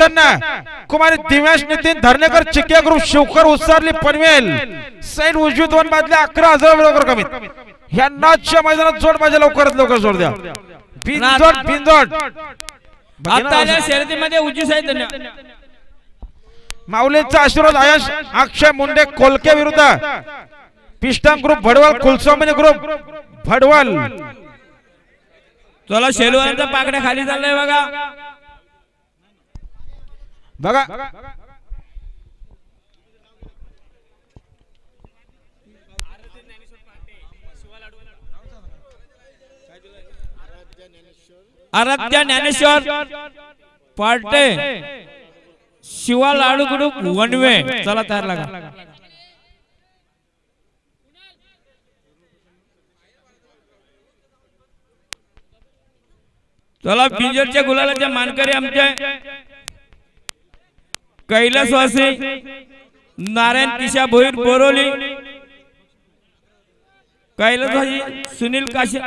त्यांना कुमारी दिव्याश नितीन धर्णेकर चिकिया ग्रुप शिवकर उसारली पनवेल. सैन उजवी दोन बादल्या अकरा हजार लवकर कमीत. ह्या नाचच्या मैदानात जोड माझ्या लवकरात लवकर जोड द्या. बिनजोड बिनजोड. आता आल्या शर्यतीमध्ये उजवी साईड धन्य- माऊलींचा आशीर्वाद आयश अक्षय मुंडे कोलके विरुद्ध. Piston group Bhadwal Kulswamini group Bhadwal. चला शेलवांचा पाकड्या खाली चाललाय बघा. बघा. आराध्य ज्ञानेश्वर पार्टे शिवा लाडू ग्रुप वनवे चला तयार लागा. चला पिंजरच्या गुलालाच्या मानकरी आमच्या कैलासवासी नारायण किशा भोईर बोरोली कैलासवासी सुनील काशी